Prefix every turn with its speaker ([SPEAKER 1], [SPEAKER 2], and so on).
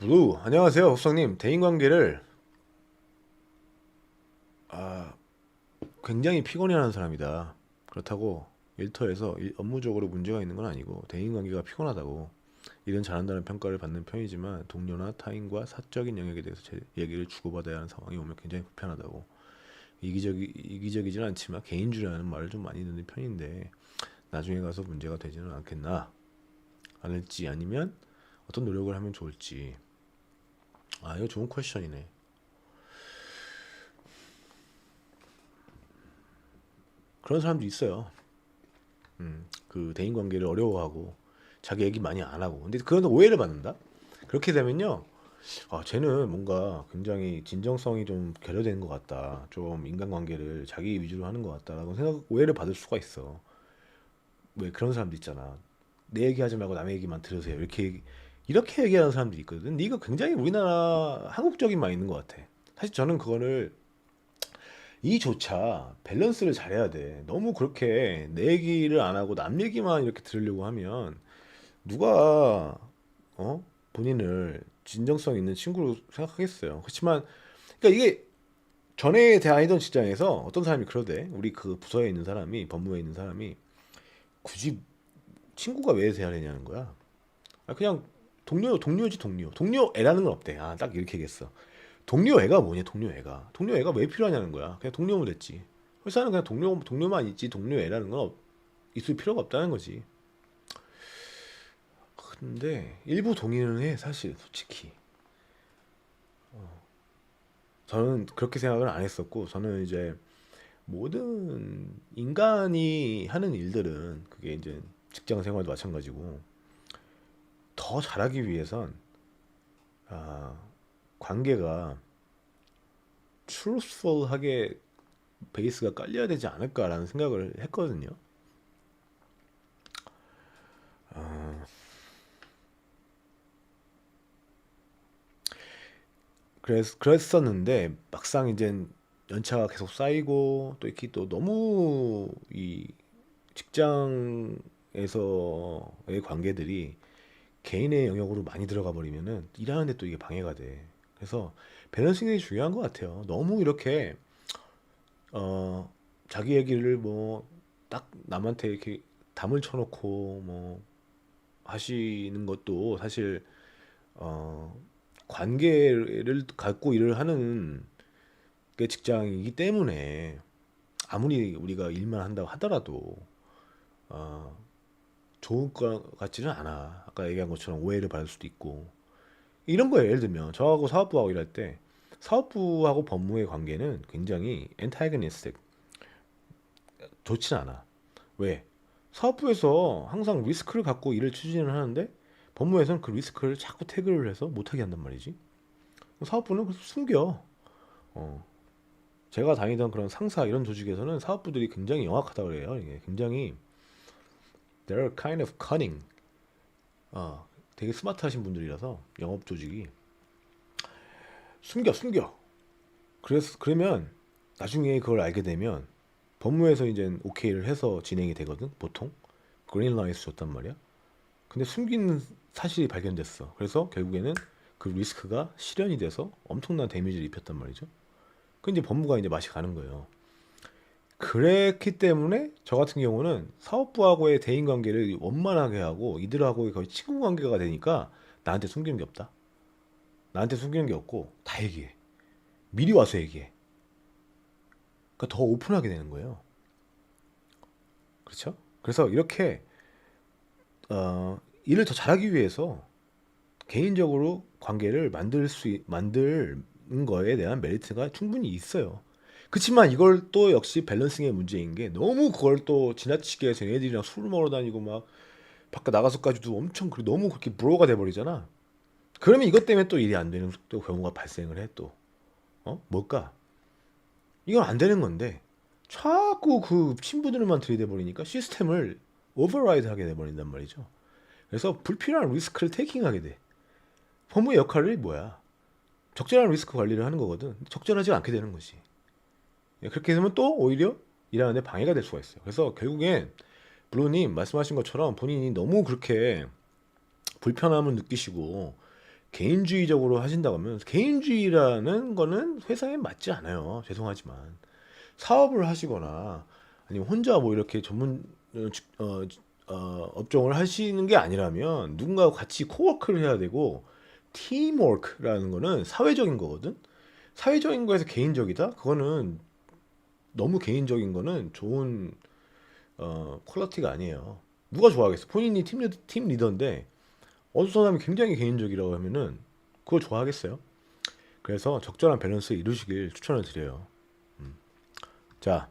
[SPEAKER 1] 블루. 안녕하세요 홉성님. 대인관계를 아 굉장히 피곤해하는 사람이다. 그렇다고 일터에서 일- 업무적으로 문제가 있는 건 아니고 대인관계가 피곤하다고 일은 잘한다는 평가를 받는 편이지만 동료나 타인과 사적인 영역에 대해서 제 얘기를 주고받아야 하는 상황이 오면 굉장히 불편하다고. 이기적이 이기적이지는 않지만 개인주의라는 말을 좀 많이 듣는 편인데 나중에 가서 문제가 되지는 않겠나. 않을지 아니면 어떤 노력을 하면 좋을지 아 이거 좋은 퀘션이네. 그런 사람도 있어요. 음, 그 대인 관계를 어려워하고 자기 얘기 많이 안 하고. 근데 그런 오해를 받는다? 그렇게 되면요 아 쟤는 뭔가 굉장히 진정성이 좀 결여된 것 같다. 좀 인간관계를 자기 위주로 하는 것 같다라고 생각 오해를 받을 수가 있어. 왜 그런 사람도 있잖아. 내 얘기하지 말고 남의 얘기만 들으세요. 이렇게 이렇게 얘기하는 사람들이 있거든. 근데 이거 굉장히 우리나라 한국적인 말 있는 것 같아. 사실 저는 그거를 이조차 밸런스를 잘해야 돼. 너무 그렇게 내 얘기를 안 하고 남 얘기만 이렇게 들으려고 하면 누가 어? 본인을 진정성 있는 친구로 생각하겠어요. 그렇지만 그러니까 이게 전에 다니던 직장에서 어떤 사람이 그러대? 우리 그 부서에 있는 사람이 법무에 있는 사람이 굳이 친구가 왜 되냐는 거야. 아, 그냥 동료 동료지 동료. 동료 애라는 건 없대. 아 딱 이렇게 얘기했어. 동료 애가 뭐냐 동료 애가. 동료 애가 왜 필요하냐는 거야. 그냥 동료면 됐지. 회사는 그냥 동료 동료만 있지 동료 애라는 건 없, 있을 필요가 없다는 거지. 근데 일부 동의는 해 사실 솔직히. 어. 저는 그렇게 생각을 안 했었고 저는 이제 모든 인간이 하는 일들은 그게 이제 직장 생활도 마찬가지고 더 잘하기 위해선 아, 관계가 truthful하게 베이스가 깔려야 되지 않을까라는 생각을 했거든요. 아, 그래서 그랬었는데 막상 이제 연차가 계속 쌓이고 또 이렇게 또 너무 이 직장에서의 관계들이 개인의 영역으로 많이 들어가 버리면은 일하는데 또 이게 방해가 돼. 그래서 밸런싱이 중요한 것 같아요. 너무 이렇게 어 자기 얘기를 뭐 딱 남한테 이렇게 담을 쳐놓고 뭐 하시는 것도 사실 어 관계를 갖고 일을 하는 게 직장이기 때문에 아무리 우리가 일만 한다고 하더라도 어 좋을 것 같지는 않아. 아까 얘기한 것처럼 오해를 받을 수도 있고. 이런 거예요. 예를 들면 저하고 사업부하고 일할 때 사업부하고 법무의 관계는 굉장히 엔타이거니스틱 좋진 않아. 왜? 사업부에서 항상 리스크를 갖고 일을 추진을 하는데 법무에서는 그 리스크를 자꾸 태그를 해서 못하게 한단 말이지. 사업부는 그래서 숨겨. 어. 제가 다니던 그런 상사 이런 조직에서는 사업부들이 굉장히 영악하다 그래요. 이게 굉장히 they're kind of cunning. 어, 되게 스마트하신 분들이라서 영업 조직이 숨겨 숨겨. 그래서 그러면 나중에 그걸 알게 되면 법무에서 이제 오케이를 해서 진행이 되거든 보통 그린 라이트 줬단 말이야. 근데 숨긴 사실이 발견됐어. 그래서 결국에는 그 리스크가 실현이 돼서 엄청난 데미지를 입혔단 말이죠. 그 이제 법무가 이제 맛이 가는 거예요. 그랬기 때문에 저 같은 경우는 사업부하고의 대인 관계를 원만하게 하고 이들하고의 거의 친구 관계가 되니까 나한테 숨기는 게 없다. 나한테 숨기는 게 없고 다 얘기해. 미리 와서 얘기해. 그러니까 더 오픈하게 되는 거예요. 그렇죠? 그래서 이렇게 어, 일을 더 잘하기 위해서 개인적으로 관계를 만들 수 있- 만드는 거에 대한 메리트가 충분히 있어요. 그렇지만 이걸 또 역시 밸런싱의 문제인 게 너무 그걸 또 지나치게 해서 얘네들이랑 술 먹으러 다니고 막 바깥 나가서까지도 엄청 그 너무 그렇게 브로가 돼 버리잖아. 그러면 이것 때문에 또 일이 안 되는 또 경우가 발생을 해 또. 어? 뭘까? 이건 안 되는 건데 자꾸 그 친구들만 들이대 버리니까 시스템을 오버라이드 하게 돼 버린단 말이죠. 그래서 불필요한 리스크를 테이킹하게 돼. 법무의 역할이 뭐야? 적절한 리스크 관리를 하는 거거든. 적절하지 않게 되는 거지. 예, 그렇게 되면 또 오히려 일하는데 방해가 될 수가 있어요. 그래서 결국엔 블루님 말씀하신 것처럼 본인이 너무 그렇게 불편함을 느끼시고 개인주의적으로 하신다고 하면 개인주의라는 거는 회사에 맞지 않아요. 죄송하지만 사업을 하시거나 아니면 혼자 뭐 이렇게 전문 어, 직- 어, 어, 업종을 하시는 게 아니라면 누군가와 같이 코워크를 해야 되고 팀워크라는 거는 사회적인 거거든. 사회적인 거에서 개인적이다? 그거는 너무 개인적인 거는 좋은 어, 퀄리티가 아니에요. 누가 좋아하겠어? 본인이 팀, 리더, 팀 리더인데 어떤 사람이 굉장히 개인적이라고 하면은 그걸 좋아하겠어요? 그래서 적절한 밸런스 이루시길 추천을 드려요. 음. 자,